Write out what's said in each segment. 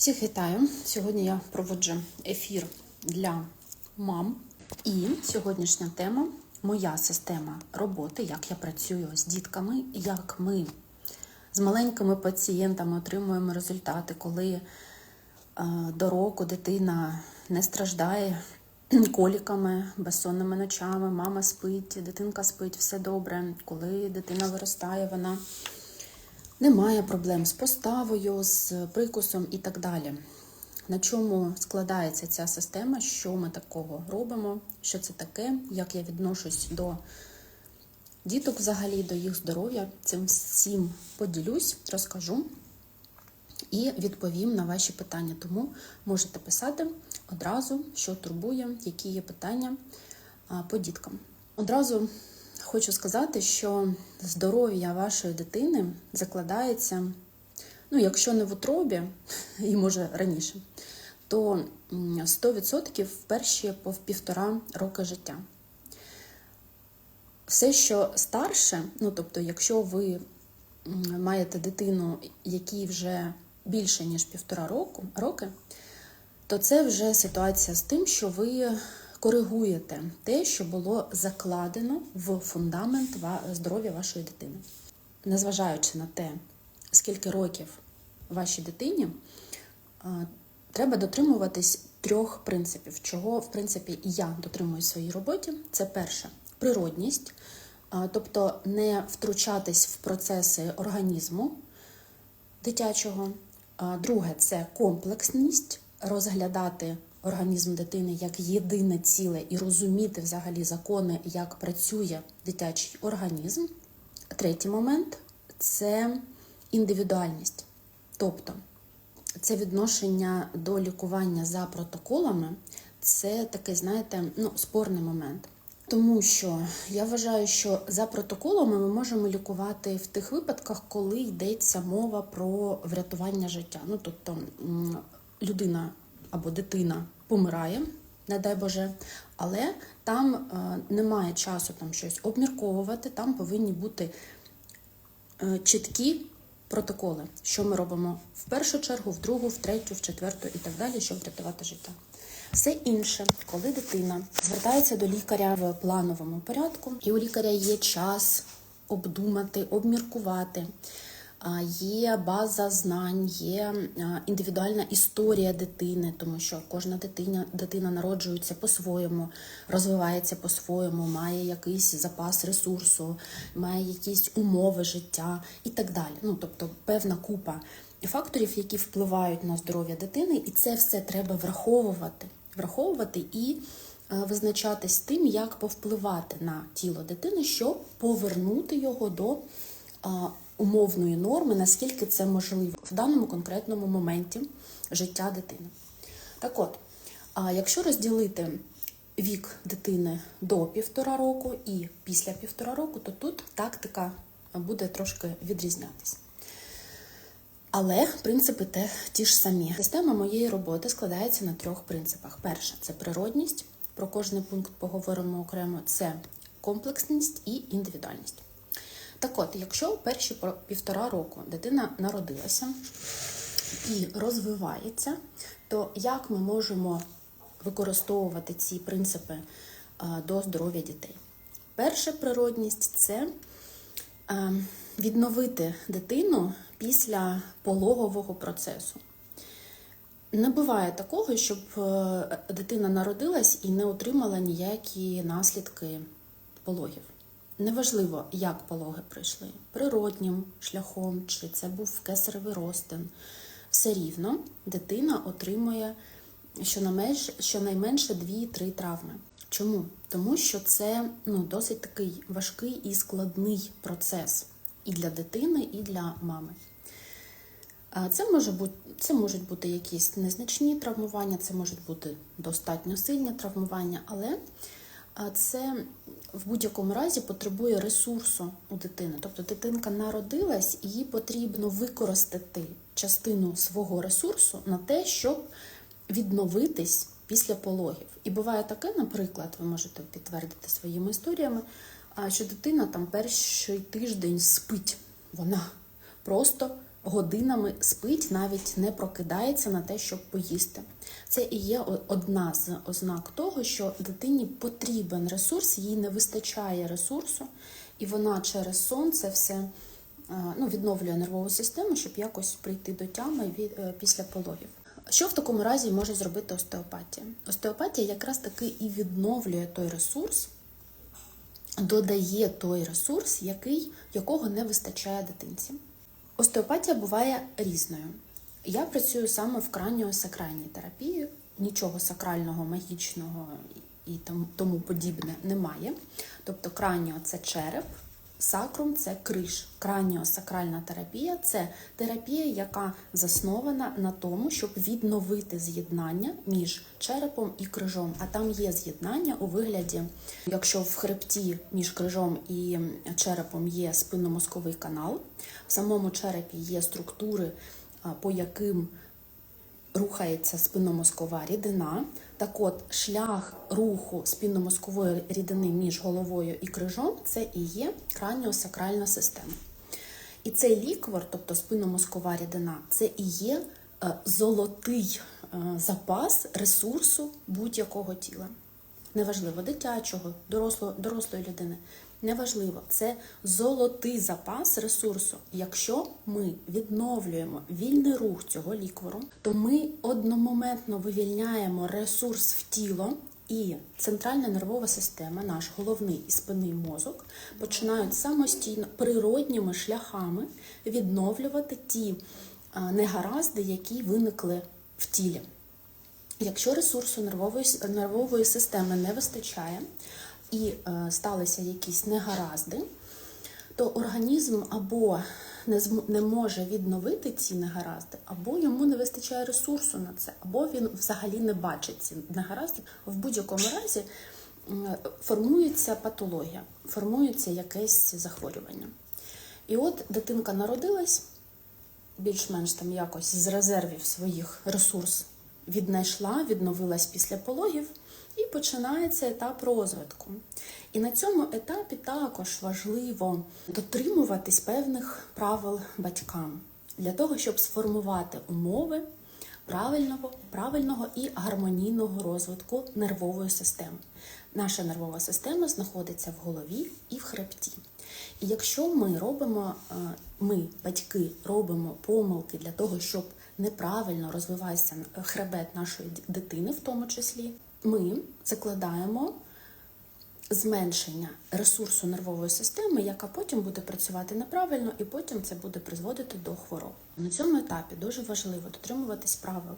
Всіх вітаю! Сьогодні я проводжу ефір для мам. І сьогоднішня тема моя система роботи, як я працюю з дітками, як ми з маленькими пацієнтами отримуємо результати, коли е, до року дитина не страждає коліками, безсонними ночами, мама спить, дитинка спить, все добре. Коли дитина виростає, вона немає проблем з поставою, з прикусом і так далі. На чому складається ця система, що ми такого робимо, що це таке, як я відношусь до діток взагалі, до їх здоров'я. Цим всім поділюсь, розкажу і відповім на ваші питання. Тому можете писати одразу, що турбує, які є питання по діткам. Одразу хочу сказати, що здоров'я вашої дитини закладається, ну, якщо не в утробі, і може раніше, то 100% в перші по півтора роки життя. Все, що старше, ну тобто, якщо ви маєте дитину, якій вже більше, ніж півтора року, роки, то це вже ситуація з тим, що ви коригуєте те, що було закладено в фундамент здоров'я вашої дитини. Незважаючи на те, скільки років вашій дитині, треба дотримуватись трьох принципів, чого, в принципі, і я дотримуюсь в своїй роботі. Це перше природність, тобто не втручатись в процеси організму дитячого. Друге це комплексність, розглядати організм дитини як єдине ціле і розуміти взагалі закони, як працює дитячий організм. Третій момент це індивідуальність. Тобто це відношення до лікування за протоколами, це такий, знаєте, ну, спорний момент. Тому що я вважаю, що за протоколами ми можемо лікувати в тих випадках, коли йдеться мова про врятування життя. Ну тобто людина або дитина помирає, не дай Боже, але там е, немає часу там щось обмірковувати, там повинні бути е, чіткі протоколи, що ми робимо в першу чергу, в другу, в третю, в четверту і так далі, щоб врятувати життя. Все інше, коли дитина звертається до лікаря в плановому порядку, і у лікаря є час обдумати, обміркувати. Є база знань, є індивідуальна історія дитини, тому що кожна дитина, дитина народжується по-своєму, розвивається по-своєму, має якийсь запас ресурсу, має якісь умови життя і так далі. Ну, тобто певна купа факторів, які впливають на здоров'я дитини, і це все треба враховувати, враховувати і е, визначатись тим, як повпливати на тіло дитини, щоб повернути його до умовної норми, наскільки це можливо в даному конкретному моменті життя дитини. Так от, якщо розділити вік дитини до півтора року і після півтора року, то тут тактика буде трошки відрізнятися. Але принципи те ті ж самі. Система моєї роботи складається на трьох принципах: перше це природність. Про кожний пункт поговоримо окремо. Це комплексність і індивідуальність. Так от, якщо перші півтора року дитина народилася і розвивається, то як ми можемо використовувати ці принципи до здоров'я дітей? Перша природність це е, відновити дитину після пологового процесу. Не буває такого, щоб е, дитина народилась і не отримала ніякі наслідки пологів. Неважливо, як пологи прийшли природнім шляхом, чи це був кесаревий розтин. Все рівно дитина отримує щонайменше, щонайменше 2-3 травми. Чому? Тому що це ну, досить такий важкий і складний процес і для дитини, і для мами. Це, може бути, це можуть бути якісь незначні травмування, це можуть бути достатньо сильні травмування, але це в будь-якому разі потребує ресурсу у дитини. Тобто дитинка народилась, і їй потрібно використати частину свого ресурсу на те, щоб відновитись після пологів. І буває таке, наприклад, ви можете підтвердити своїми історіями, що дитина там перший тиждень спить. Вона просто годинами спить, навіть не прокидається на те, щоб поїсти. Це і є одна з ознак того, що дитині потрібен ресурс, їй не вистачає ресурсу, і вона через сон це все е, ну, відновлює нервову систему, щоб якось прийти до тями від, е, після пологів. Що в такому разі може зробити остеопатія? Остеопатія якраз таки і відновлює той ресурс, додає той ресурс, який, якого не вистачає дитинці. Остеопатія буває різною. Я працюю саме в краніосакральній терапії, нічого сакрального, магічного і тому подібне немає. Тобто краніо це череп, сакрум це криш. Краніосакральна терапія це терапія, яка заснована на тому, щоб відновити з'єднання між черепом і крижом. А там є з'єднання у вигляді, якщо в хребті між крижом і черепом є спинномозковий канал, в самому черепі є структури, по яким рухається спинномозкова рідина. Так от, шлях руху спинномозкової рідини між головою і крижом це і є краніосакральна система. І цей ліквор, тобто спинномозкова рідина, це і є е, золотий е, запас ресурсу будь-якого тіла. Неважливо, дитячого, доросло, дорослої людини. Неважливо, це золотий запас ресурсу. Якщо ми відновлюємо вільний рух цього ліквору, то ми одномоментно вивільняємо ресурс в тіло, і центральна нервова система, наш головний і спинний мозок, починають самостійно природніми шляхами відновлювати ті негаразди, які виникли в тілі. Якщо ресурсу нервової, нервової системи не вистачає і е, сталися якісь негаразди, то організм або не, може відновити ці негаразди, або йому не вистачає ресурсу на це, або він взагалі не бачить ці негаразди. В будь-якому разі формується патологія, формується якесь захворювання. І от дитинка народилась, більш-менш там якось з резервів своїх ресурс віднайшла, відновилась після пологів, і починається етап розвитку. І на цьому етапі також важливо дотримуватись певних правил батькам для того, щоб сформувати умови правильного, правильного і гармонійного розвитку нервової системи. Наша нервова система знаходиться в голові і в хребті. І якщо ми робимо, е, ми, батьки, робимо помилки для того, щоб неправильно розвивався хребет нашої дитини, в тому числі, ми закладаємо зменшення ресурсу нервової системи, яка потім буде працювати неправильно, і потім це буде призводити до хвороб. На цьому етапі дуже важливо дотримуватись правил,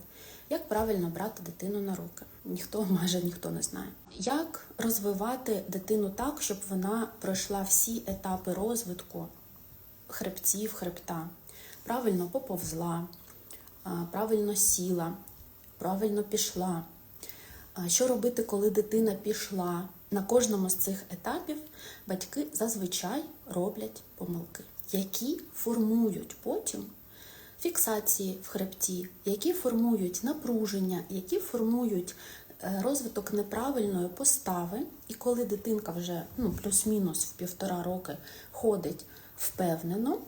як правильно брати дитину на руки. Ніхто майже ніхто не знає. Як розвивати дитину так, щоб вона пройшла всі етапи розвитку хребтів, хребта, правильно поповзла, правильно сіла, правильно пішла. Що робити, коли дитина пішла? На кожному з цих етапів батьки зазвичай роблять помилки, які формують потім фіксації в хребті, які формують напруження, які формують е, розвиток неправильної постави. І коли дитинка вже ну, плюс-мінус в півтора роки ходить впевнено,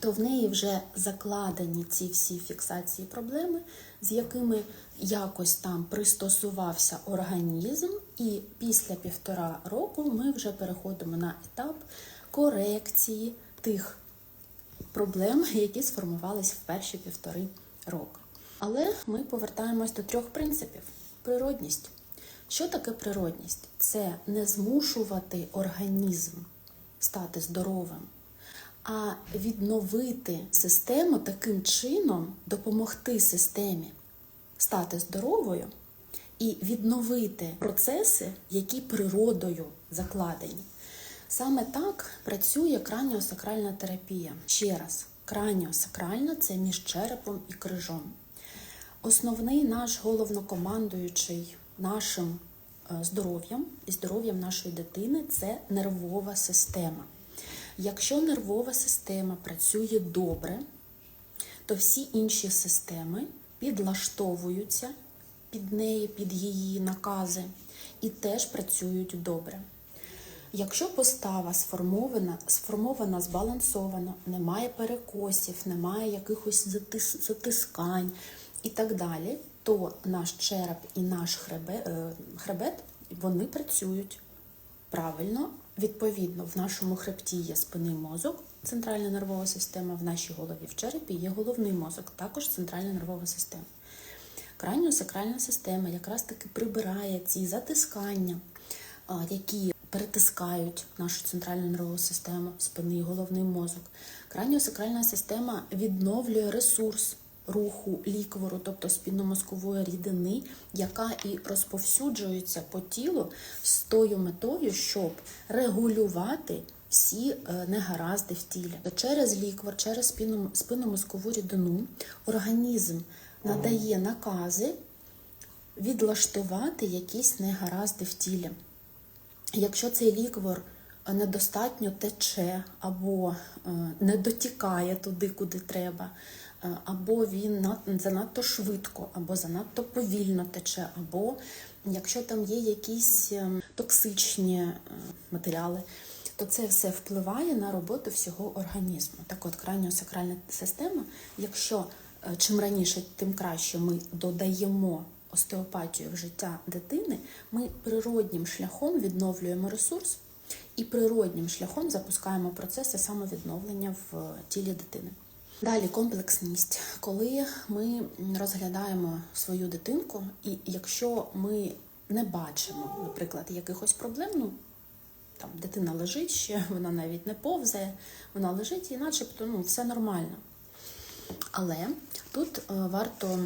то в неї вже закладені ці всі фіксації проблеми, з якими якось там пристосувався організм, і після півтора року ми вже переходимо на етап корекції тих проблем, які сформувались в перші півтори роки. Але ми повертаємось до трьох принципів: природність. Що таке природність? Це не змушувати організм стати здоровим, а відновити систему таким чином, допомогти системі стати здоровою і відновити процеси, які природою закладені. Саме так працює краніосакральна терапія. Ще раз, краніосакральна це між черепом і крижом. Основний наш головнокомандуючий нашим е, здоров'ям і здоров'ям нашої дитини це нервова система. Якщо нервова система працює добре, то всі інші системи підлаштовуються під неї, під її накази і теж працюють добре. Якщо постава сформована, сформована збалансовано, немає перекосів, немає якихось затис, затискань і так далі, то наш череп і наш хребет, хребет вони працюють правильно. Відповідно, в нашому хребті є спинний мозок, центральна нервова система, в нашій голові в черепі є головний мозок, також центральна нервова система. Краніосакральна система якраз таки прибирає ці затискання, які перетискають нашу центральну нервову систему, спини і головний мозок. Краніосакральна система відновлює ресурс руху ліквору, тобто спінномозкової рідини, яка і розповсюджується по тілу з тою метою, щоб регулювати всі е, негаразди в тілі. Через ліквор, через спинномозкову рідину організм надає накази відлаштувати якісь негаразди в тілі. Якщо цей ліквор недостатньо тече або е, не дотікає туди, куди треба, е, або він занадто швидко, або занадто повільно тече, або якщо там є якісь е, токсичні е, матеріали, то це все впливає на роботу всього організму. Так от краніосакральна система, якщо е, чим раніше, тим краще ми додаємо остеопатію в життя дитини, ми природнім шляхом відновлюємо ресурс і природнім шляхом запускаємо процеси самовідновлення в тілі дитини. Далі комплексність, коли ми розглядаємо свою дитинку, і якщо ми не бачимо, наприклад, якихось проблем, ну там дитина лежить ще, вона навіть не повзає, вона лежить і начебто ну, все нормально. Але тут е, варто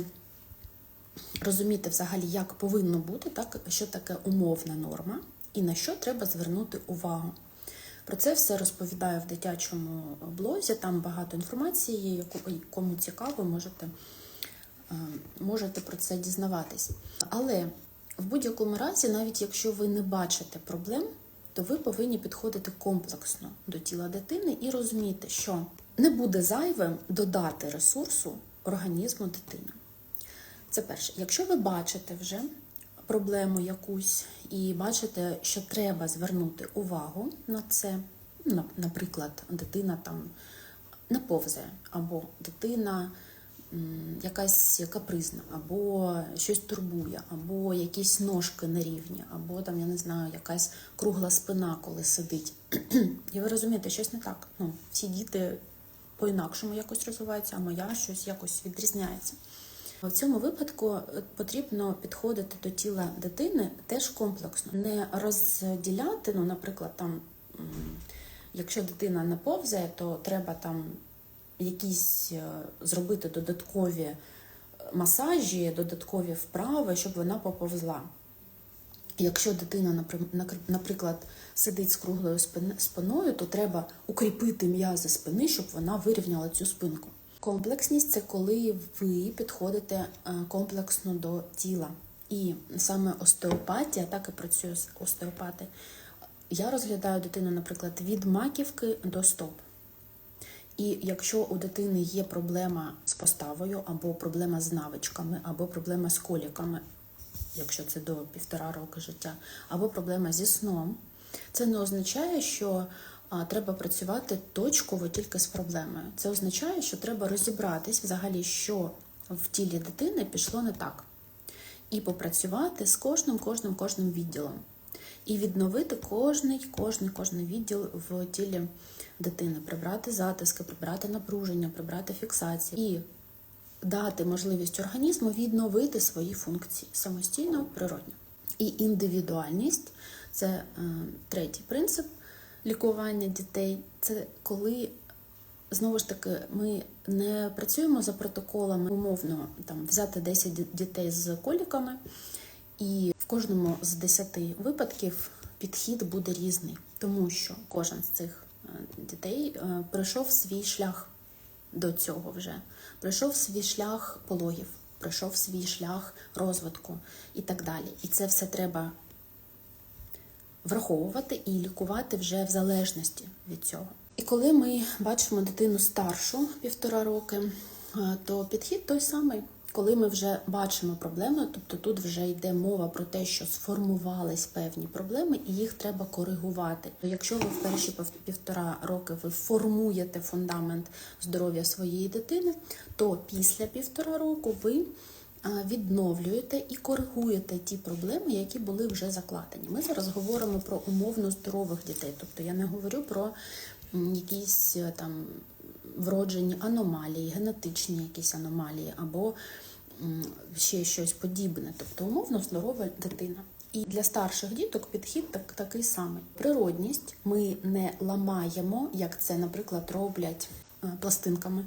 розуміти взагалі, як повинно бути, так, що таке умовна норма і на що треба звернути увагу. Про це все розповідаю в дитячому блозі, там багато інформації, яку кому цікаво, можете, е, можете про це дізнаватись. Але в будь-якому разі, навіть якщо ви не бачите проблем, то ви повинні підходити комплексно до тіла дитини і розуміти, що не буде зайвим додати ресурсу організму дитини. Це перше. Якщо ви бачите вже проблему якусь і бачите, що треба звернути увагу на це, наприклад, дитина там не повзає, або дитина якась капризна, або щось турбує, або якісь ножки нерівні, або там, я не знаю, якась кругла спина, коли сидить. І ви розумієте, щось не так. Ну, всі діти по-інакшому якось розвиваються, а моя щось якось відрізняється. В цьому випадку е, потрібно підходити до тіла дитини теж комплексно, не розділяти, ну, наприклад, там, якщо дитина не повзає, то треба там якісь е, зробити додаткові масажі, додаткові вправи, щоб вона поповзла. Якщо дитина, наприклад, сидить з круглою спиною, то треба укріпити м'язи спини, щоб вона вирівняла цю спинку. Комплексність це коли ви підходите е, комплексно до тіла. І саме остеопатія, так і працює остеопати. Я розглядаю дитину, наприклад, від маківки до стоп. І якщо у дитини є проблема з поставою, або проблема з навичками, або проблема з коліками, якщо це до півтора роки життя, або проблема зі сном, це не означає, що треба працювати точково тільки з проблемою. Це означає, що треба розібратись взагалі, що в тілі дитини пішло не так, і попрацювати з кожним, кожним, кожним відділом. І відновити кожний, кожний, кожний відділ в тілі дитини, прибрати затиски, прибрати напруження, прибрати фіксації і дати можливість організму відновити свої функції самостійно, природньо. І індивідуальність це е, третій принцип лікування дітей. Це коли знову ж таки ми не працюємо за протоколами умовно там взяти 10 дітей з коліками, і в кожному з 10 випадків підхід буде різний, тому що кожен з цих е, дітей е, пройшов свій шлях до цього вже. Пройшов свій шлях пологів, пройшов свій шлях розвитку і так далі. І це все треба враховувати і лікувати вже в залежності від цього. І коли ми бачимо дитину старшу півтора роки, е, то підхід той самий. Коли ми вже бачимо проблеми, тобто тут вже йде мова про те, що сформувались певні проблеми, і їх треба коригувати. Якщо ви в перші півтора роки ви формуєте фундамент здоров'я своєї дитини, то після півтора року ви відновлюєте і коригуєте ті проблеми, які були вже закладені. Ми зараз говоримо про умовно здорових дітей, тобто я не говорю про якісь е, там вроджені аномалії, генетичні якісь аномалії або ще щось подібне, тобто умовно здорова дитина. І для старших діток підхід так, такий самий. Природність ми не ламаємо, як це, наприклад, роблять е, пластинками,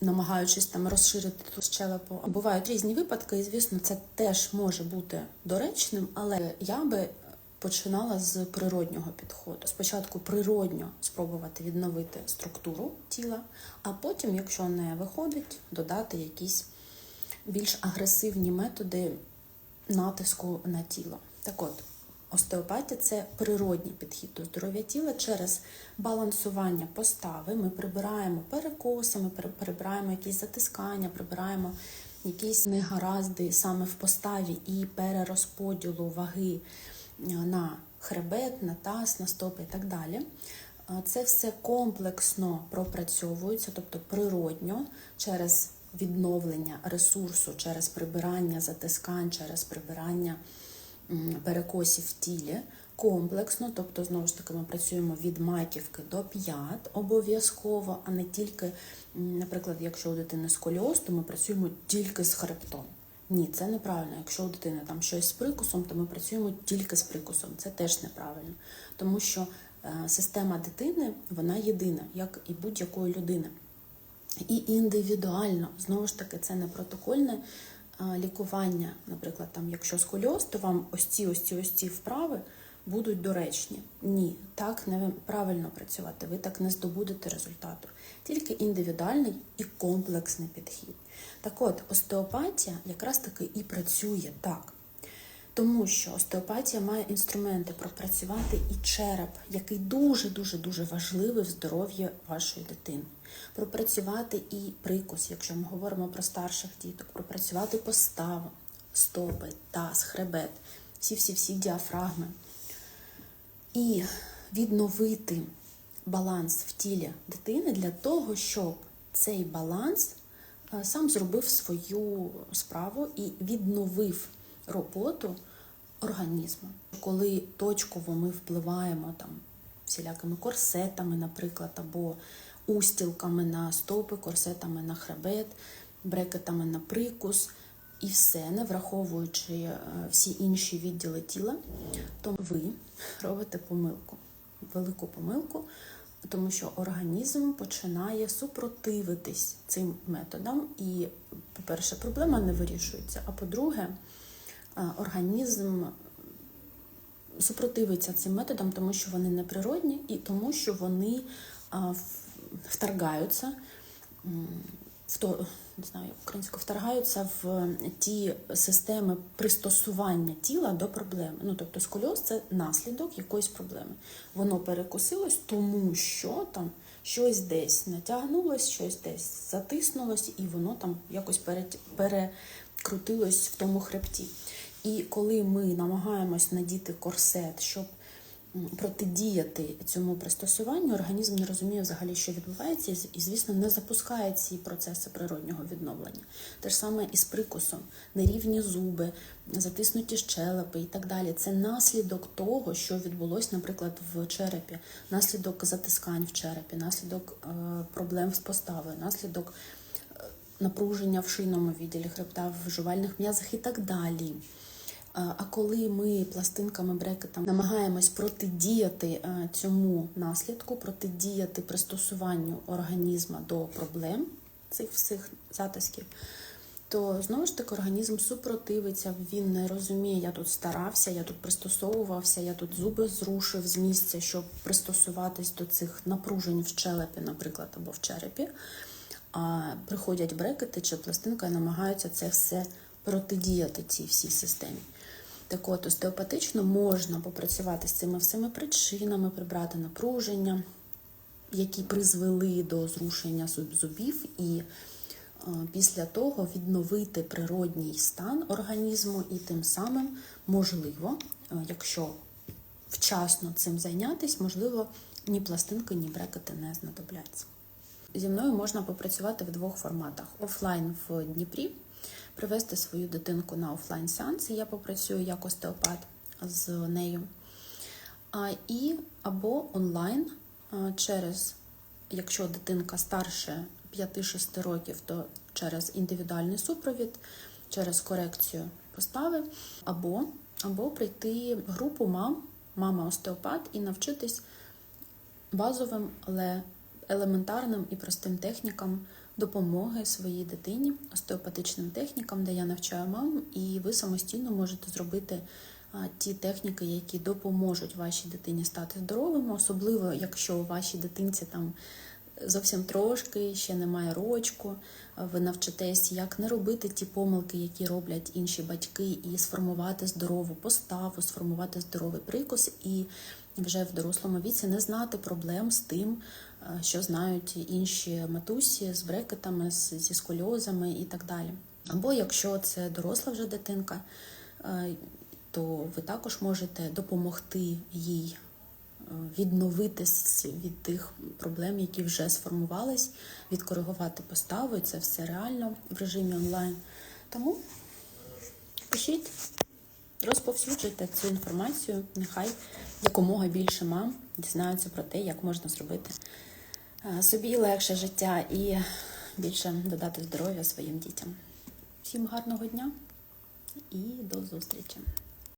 намагаючись там розширити ту щелепу. Бувають різні випадки, і звісно, це теж може бути доречним, але я би починала з природнього підходу. Спочатку природньо спробувати відновити структуру тіла, а потім, якщо не виходить, додати якісь більш агресивні методи натиску на тіло. Так от, остеопатія це природній підхід до здоров'я тіла через балансування постави. Ми прибираємо перекоси, ми прибираємо якісь затискання, прибираємо якісь негаразди саме в поставі і перерозподілу ваги е, на хребет, на таз, на стопи і так далі. Е, Це все комплексно пропрацьовується, тобто природньо через відновлення ресурсу, через прибирання затискань, через прибирання перекосів в тілі. Комплексно, тобто, знову ж таки, ми працюємо від маківки до п'ят обов'язково, а не тільки, наприклад, якщо у дитини сколіоз, то ми працюємо тільки з хребтом. Ні, це неправильно. Якщо у дитини там щось з прикусом, то ми працюємо тільки з прикусом. Це теж неправильно. Тому що е, система дитини вона єдина, як і будь-якої людини. І індивідуально, знову ж таки, це не протокольне лікування. Наприклад, там, якщо сколіоз, то вам ось ці ось ці ось ці вправи будуть доречні. Ні, так не правильно працювати. Ви так не здобудете результату. Тільки індивідуальний і комплексний підхід. Так от, остеопатія якраз таки і працює так. Тому що остеопатія має інструменти пропрацювати і череп, який дуже-дуже дуже важливий в здоров'ї вашої дитини. Пропрацювати і прикус, якщо ми говоримо про старших діток, пропрацювати поставу, стопи, таз, хребет, всі-всі-всі діафрагми. І відновити баланс в тілі дитини для того, щоб цей баланс е, сам зробив свою справу і відновив роботу організму. Коли точково ми впливаємо там всілякими корсетами, наприклад, або устілками на стопи, корсетами на хребет, брекетами на прикус, і все, не враховуючи е, всі інші відділи тіла, то ви робите помилку, велику помилку, тому що організм починає супротивитись цим методам, і, по-перше, проблема не вирішується, а по-друге, організм супротивиться цим методам, тому що вони неприродні і тому, що вони вторгаються в то, не знаю, українською, вторгаються в ті системи пристосування тіла до проблеми. Ну, тобто скольоз це наслідок якоїсь проблеми. Воно перекусилось, тому що там щось десь натягнулось, щось десь затиснулось, і воно там якось перекрутилось в тому хребті. І коли ми намагаємось надіти корсет, щоб протидіяти цьому пристосуванню, організм не розуміє взагалі, що відбувається, і, звісно, не запускає ці процеси природнього відновлення. Те ж саме і з прикусом, нерівні зуби, затиснуті щелепи і так далі. Це наслідок того, що відбулось, наприклад, в черепі, наслідок затискань в черепі, наслідок е, проблем з поставою, наслідок напруження в шийному відділі хребта, в жувальних м'язах і так далі. А коли ми пластинками брекетом намагаємось протидіяти е, цьому наслідку, протидіяти пристосуванню організму до проблем цих всіх затисків, то знову ж таки організм супротивиться, він не розуміє, я тут старався, я тут пристосовувався, я тут зуби зрушив з місця, щоб пристосуватись до цих напружень в щелепі, наприклад, або в черепі. А приходять брекети чи пластинка і намагаються це все протидіяти цій всій системі. Так от, остеопатично можна попрацювати з цими всіми причинами, прибрати напруження, які призвели до зрушення зубів і після того відновити природній стан організму, і тим самим можливо, е, якщо вчасно цим зайнятися, можливо, ні пластинки, ні брекети не знадобляться. Зі мною можна попрацювати в двох форматах: офлайн в Дніпрі, привезти свою дитинку на офлайн сеанс, і я попрацюю як остеопат з нею. І або онлайн через, якщо дитинка старше 5-6 років, то через індивідуальний супровід, через корекцію постави, або, або прийти в групу мам, мама остеопат і навчитись базовим, але елементарним і простим технікам допомоги своїй дитині, остеопатичним технікам, де я навчаю мам, і ви самостійно можете зробити ті техніки, які допоможуть вашій дитині стати здоровими, особливо якщо у вашій дитинці там. Зовсім трошки, ще немає рочку. Ви навчитесь, як не робити ті помилки, які роблять інші батьки, і сформувати здорову поставу, сформувати здоровий прикус, і вже в дорослому віці не знати проблем з тим, е, що знають інші матусі з брекетами, зі сколіозами і так далі. Або якщо це доросла вже дитинка, е, то ви також можете допомогти їй е, відновитись від тих проблем, які вже сформувались, відкоригувати поставу, і це все реально в режимі онлайн. Тому пишіть, розповсюджуйте цю інформацію, нехай якомога більше мам дізнаються про те, як можна зробити е, собі легше життя і більше додати здоров'я своїм дітям. Всім гарного дня і до зустрічі!